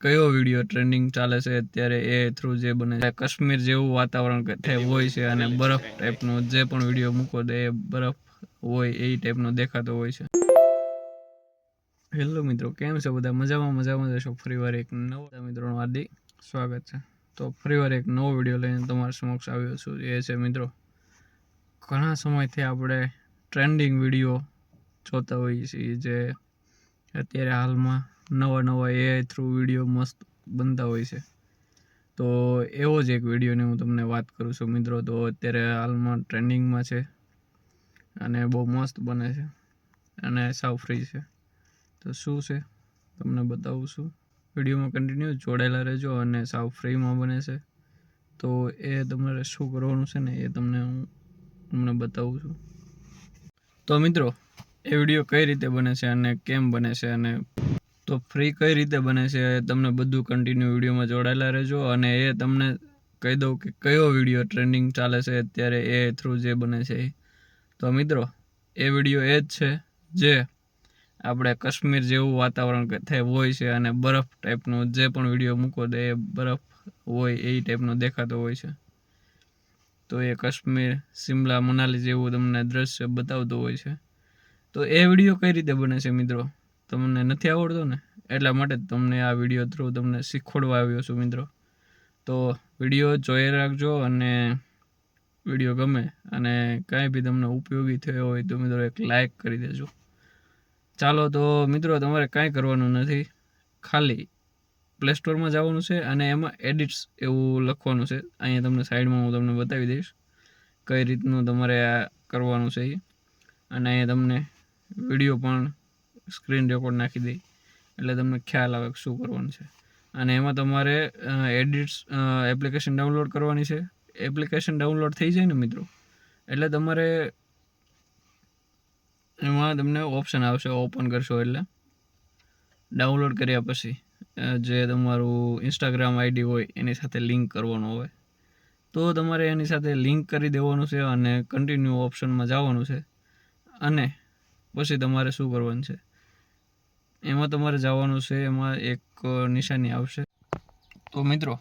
કયો video trending ચાલે છે અત્યારે એ થ્રુ જે બને છે? કાશ્મીર જેવું વાતાવરણ હોય છે અને બરફ ટાઈપનો જે પણ વીડિયો મૂકો તો એ બરફ હોય એ ટાઈપનો દેખાતો હોય છે. હેલો મિત્રો, કેમ છે બધા? મજામાં મજામાં જશો ફરીવાર એક નવો મિત્રોનું હાર્દિક સ્વાગત છે. તો ફરીવાર એક નવો વીડિયો લઈને તમારા સમક્ષ આવ્યો છું. એ છે મિત્રો, ઘણા સમયથી આપણે ટ્રેન્ડિંગ વીડિયો જોતા હોઈએ છીએ જે અત્યારે હાલમાં નવા નવા એઆઈ થ્રુ વીડિયો મસ્ત બનતા હોય છે. તો એવો જ એક વિડીયોની હું તમને વાત કરું છું મિત્રો. તો અત્યારે હાલમાં ટ્રેન્ડિંગમાં છે અને બહુ મસ્ત બને છે અને સાવ ફ્રી છે. તો શું છે? તમને બતાવું છું. વિડીયોમાં કન્ટિન્યુ જોડાયેલા રહેજો અને સાવ ફ્રીમાં બને છે. તો એ તમારે શું કરવાનું છે ને એ તમને હું તમને બતાવું છું. તો મિત્રો, એ વીડિયો કઈ રીતે બને છે અને કેમ બને છે અને તો ફ્રી કઈ રીતે બને છે? તમને બધું કન્ટિન્યુ વિડીયોમાં જોડાયેલા રહેજો અને એ તમને કહી દઉં કે કયો વીડિયો ટ્રેન્ડિંગ ચાલે છે, અત્યારે એ થ્રુ જે બને છે. તો મિત્રો, એ વીડિયો એ જ છે જે આપણે કાશ્મીર જેવું વાતાવરણ થાય હોય છે અને બરફ ટાઈપનો જે પણ વીડિયો મૂકો તો એ બરફ હોય એ ટાઈપનો દેખાતો હોય છે. તો એ કાશ્મીર શિમલા મનાલી જેવું તમને દ્રશ્ય બતાવતું હોય છે. તો એ વીડિયો કઈ રીતે બને છે મિત્રો? તમને નથી આવડતો ને? એટલા માટે તમને આ વીડિયો થ્રુ તમને શીખવાડવા આવ્યો છું મિત્રો. તો વીડિયો જોઈ રાખજો અને વીડિયો ગમે અને કાંઈ બી તમને ઉપયોગી થયો હોય તો મિત્રો એક લાઈક કરી દેજો. ચાલો તો મિત્રો તમારે કાંઈ કરવાનું નથી. ખાલી પ્લે સ્ટોરમાં જવાનું છે અને એમાં એડિટ્સ એવું લખવાનું છે. અહીંયા તમને સાઈડમાં હું તમને બતાવી દઈશ કઈ રીતનું તમારે આ કરવાનું છે અને અહીંયા તમને વીડિયો પણ સ્ક્રીન રેકોર્ડ નાખી દઈ. એટલે તમને ખ્યાલ આવે શું કરવાનું છે. અને એમાં તમારે એડિટ્સ એપ્લિકેશન ડાઉનલોડ કરવાની છે. એપ્લિકેશન ડાઉનલોડ થઈ જાય ને મિત્રો, એટલે તમારે એમાં તમને ઓપ્શન આવશે ઓપન કરશો એટલે. ડાઉનલોડ કર્યા પછી જે તમારું ઇન્સ્ટાગ્રામ આઈડી હોય એની સાથે લિંક કરવાનું હોય. તો તમારે એની સાથે લિંક કરી દેવાનું છે અને કન્ટિન્યુ ઓપ્શનમાં જવાનું છે. અને પછી તમારે શું કરવાનું છે? એમાં તમારે જવાનું છે, એમાં એક નિશાની આવશે. તો મિત્રો,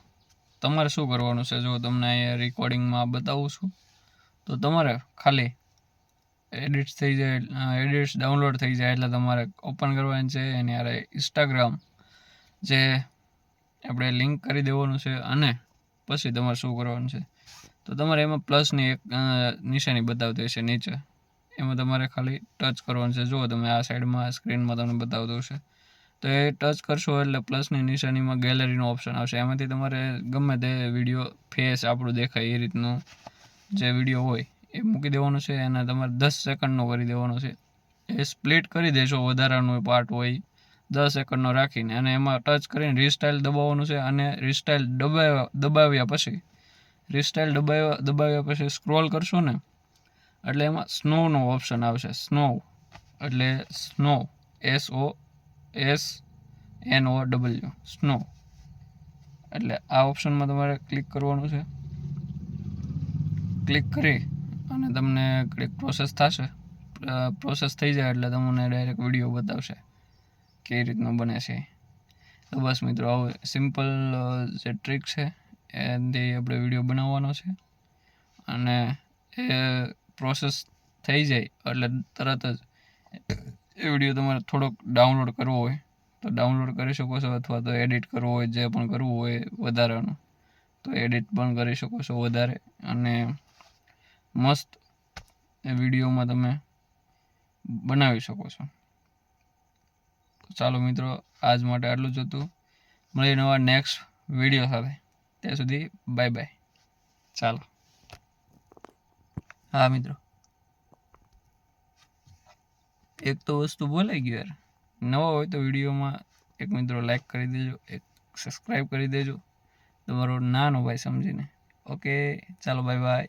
તમારે શું કરવાનું છે? જો તમને અહીંયા રેકોર્ડિંગમાં બતાવું છું, તો તમારે ખાલી એડિટ્સ થઈ જાય એડિટ્સ ડાઉનલોડ થઈ જાય એટલે તમારે ઓપન કરવાની છે. એની હારે ઇન્સ્ટાગ્રામ જે આપણે લિંક કરી દેવાનું છે અને પછી તમારે શું કરવાનું છે? તો તમારે એમાં પ્લસની એક નિશાની બતાવતી હશે નીચે. એમાં તમારે ખાલી ટચ કરવાનું છે. જુઓ તમે આ સાઈડમાં સ્ક્રીનમાં તમને બતાવતું હશે. તો એ ટચ કરશો એટલે પ્લસની નિશાનીમાં ગેલેરીનો ઓપ્શન આવશે. એમાંથી તમારે ગમે તે વીડિયો ફેસ આપણું દેખાય એ રીતનું જે વીડિયો હોય, એ મૂકી દેવાનું છે અને તમારે દસ સેકન્ડનો કરી દેવાનો છે. એ સ્પ્લિટ કરી દેશો. વધારાનો પાર્ટ હોય, દસ સેકન્ડનો રાખીને અને એમાં ટચ કરીને રીસ્ટાઇલ દબાવવાનું છે અને રીસ્ટાઇલ દબાવ્યા દબાવ્યા પછી રીસ્ટાઇલ દબાવ્યા દબાવ્યા પછી સ્ક્રોલ કરશો ને એટલે એમાં સ્નોનો ઓપ્શન આવશે સ્નો એટલે snow S O S N O W snow એટલે આ ઓપ્શનમાં તમારે ક્લિક કરવાનું છે. ક્લિક કરી અને તમને કંઈક પ્રોસેસ થશે. પ્રોસેસ થઈ જાય એટલે તમને ડાયરેક્ટ વીડિયો બતાવશે કઈ રીતનું બને છે. તો બસ મિત્રો આવું સિમ્પલ જે ટ્રીક છે એથી આપણે વીડિયો બનાવવાનો છે. અને એ પ્રોસેસ થઈ જાય એટલે તરત જ એ વીડિયો તમારે થોડોક ડાઉનલોડ કરવો હોય. તો ડાઉનલોડ કરી શકો છો અથવા તો એડિટ કરવો હોય, જે પણ કરવું હોય વધારાનું. તો એડિટ પણ કરી શકો છો વધારે. અને મસ્ત એ વિડીયોમાં તમે બનાવી શકો છો. ચાલો મિત્રો, આજ માટે આટલું જ હતું. મળીએ નવા નેક્સ્ટ વીડિયો સાથે. ત્યાં સુધી બાય બાય ચાલો. હા, મિત્રો. એક તો વસ્તુ બોલાઈ ગયું યાર. નવા હોય તો વિડીયોમાં એક મિત્રો લાઈક કરી દેજો, એક સબસ્ક્રાઈબ કરી દેજો. તમારો નાનો ભાઈ સમજીને. ઓકે ચાલો બાય બાય